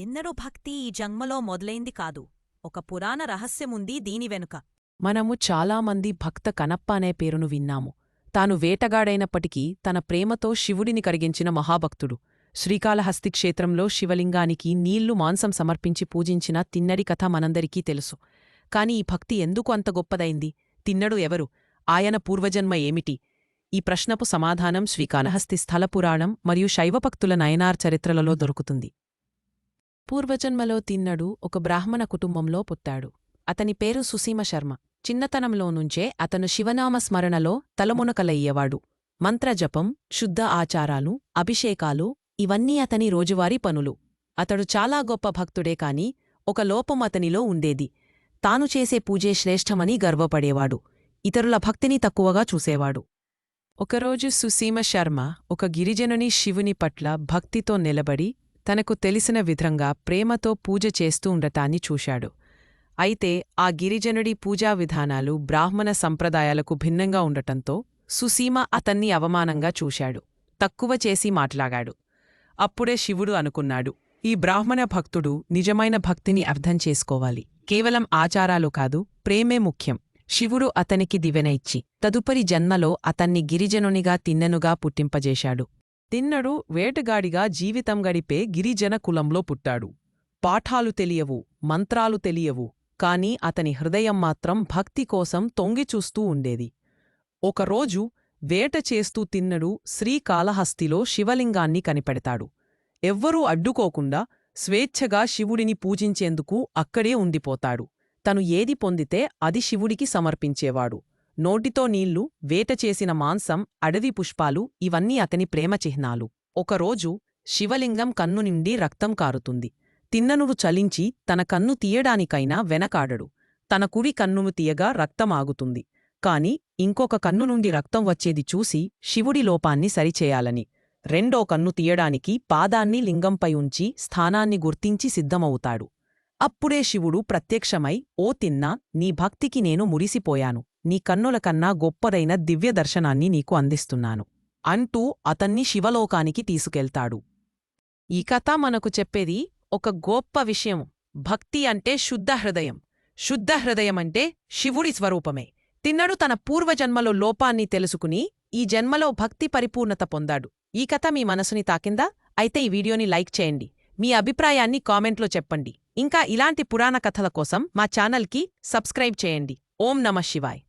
చిన్నడు భక్తి ఈ జన్మలో మొదలైంది కాదు. ఒక పురాణ రహస్యముంది దీని వెనుక. మనము చాలామంది భక్త కనప్ప అనే పేరును విన్నాము. తాను వేటగాడైనప్పటికీ తన ప్రేమతో శివుడిని కరిగించిన మహాభక్తుడు. శ్రీకాళహస్తి క్షేత్రంలో శివలింగానికి నీళ్ళు మాంసం సమర్పించి పూజించిన తిన్నడి కథ మనందరికీ తెలుసు. కాని ఈ భక్తి ఎందుకు అంత గొప్పదైంది? తిన్నడు ఎవరు? ఆయన పూర్వజన్మ ఏమిటి? ఈ ప్రశ్నపు సమాధానం శ్రీకాళహస్తి స్థలపురాణం మరియు శైవభక్తుల నయనార్ చరిత్రలలో దొరుకుతుంది. పూర్వజన్మలో తిన్నడు ఒక బ్రాహ్మణ కుటుంబంలో పుట్టాడు. అతని పేరు సుసీమ శర్మ. చిన్నతనంలో నుంచే అతను శివనామ స్మరణలో తలమునకలయ్యేవాడు. మంత్రజపం శుద్ధ ఆచారాలు అభిషేకాలు ఇవన్నీ అతని రోజువారీ పనులు. అతడు చాలా గొప్ప భక్తుడే కాని ఒక లోపం అతనిలో ఉండేది. తాను చేసే పూజే శ్రేష్టమని గర్వపడేవాడు. ఇతరుల భక్తిని తక్కువగా చూసేవాడు. ఒకరోజు సుసీమ శర్మ ఒక గిరిజనుని శివుని పట్ల భక్తితో నిలబడి తనకు తెలిసిన విధంగా ప్రేమతో పూజ చేస్తూ ఉండటాన్ని చూశాడు. అయితే ఆ గిరిజనుడి పూజా విధానాలు బ్రాహ్మణ సంప్రదాయాలకు భిన్నంగా ఉండటంతో సుసీమ అతన్ని అవమానంగా చూశాడు. తక్కువ చేసి మాట్లాగాడు అప్పుడే శివుడు అనుకున్నాడు ఈ బ్రాహ్మణ భక్తుడు నిజమైన భక్తిని అర్థం చేసుకోవాలి. కేవలం ఆచారాలు కాదు ప్రేమే ముఖ్యం. శివుడు అతనికి దివెన ఇచ్చి తదుపరి జన్మలో అతన్ని గిరిజనునిగా తిన్నెనుగా పుట్టింపజేశాడు. తిన్నడు వేటగాడిగా జీవితం గడిపే గిరిజన కులంలో పుట్టాడు. పాఠాలు తెలియవు మంత్రాలు తెలియవు కాని అతని హృదయం మాత్రం భక్తి కోసం తొంగిచూస్తూ ఉండేది. ఒకరోజు వేట చేస్తూ తిన్నడు శ్రీకాళహస్తిలో శివలింగాన్ని కనిపెడతాడు. ఎవ్వరూ అడ్డుకోకుండా స్వేచ్ఛగా శివుడిని పూజించేందుకు అక్కడే ఉండిపోతాడు. తను ఏది పొందితే అది శివుడికి సమర్పించేవాడు. నోటితో నీళ్ళు వేట చేసిన మాంసం అడవి పుష్పాలు ఇవన్నీ అతని ప్రేమ చిహ్నాలు. ఒకరోజు శివలింగం కన్ను నిండి రక్తం కారుతుంది. తిన్ననుడు చలించి తన కన్ను తీయడానికైనా వెనకాడడు. తన కుడి కన్నును తీయగా రక్తమాగుతుంది కాని ఇంకొక కన్ను నుండి రక్తం వచ్చేది చూసి శివుడి లోపాన్ని సరిచేయాలని. రెండో కన్ను తీయడానికి పాదాన్ని లింగంపై ఉంచి స్థానాన్ని గుర్తించి సిద్ధమవుతాడు. అప్పుడే శివుడు ప్రత్యక్షమై ఓ తిన్నా నీ భక్తికి నేను మురిసిపోయాను. నీ కన్నుల కన్నా గొప్పదైన దివ్య దర్శనాన్ని నీకు అందిస్తున్నాను. అంటూ అతన్ని శివలోకానికి తీసుకెళ్తాడు. ఈ కథ మనకు చెప్పేది ఒక గొప్ప విషయం. భక్తి అంటే శుద్ధ హృదయం. శుద్ధ అంటే శివుడి స్వరూపమే. తిన్నడు తన పూర్వజన్మలో లోపాన్ని తెలుసుకుని ఈ జన్మలో భక్తి పరిపూర్ణత పొందాడు. ఈ కథ మీ మనసుని తాకిందా? అయితే ఈ వీడియోని లైక్ చేయండి. మీ అభిప్రాయాన్ని కామెంట్లో చెప్పండి. ఇంకా ఇలాంటి పురాణ కథల కోసం మా ఛానల్కి సబ్స్క్రైబ్ చేయండి. ఓం నమ శివాయ్.